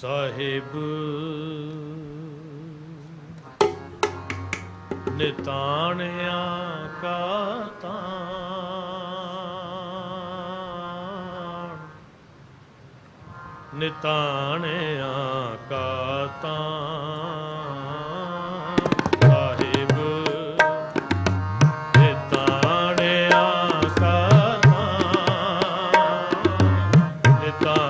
ਸਾਹਿਬ। ਨਿਤਾਣਿਆ ਕਾ ਤਾਣ। ਨਿਤਾਣਿਆ ਕਾ ਤਾਣ। ਦਿੱਤਾ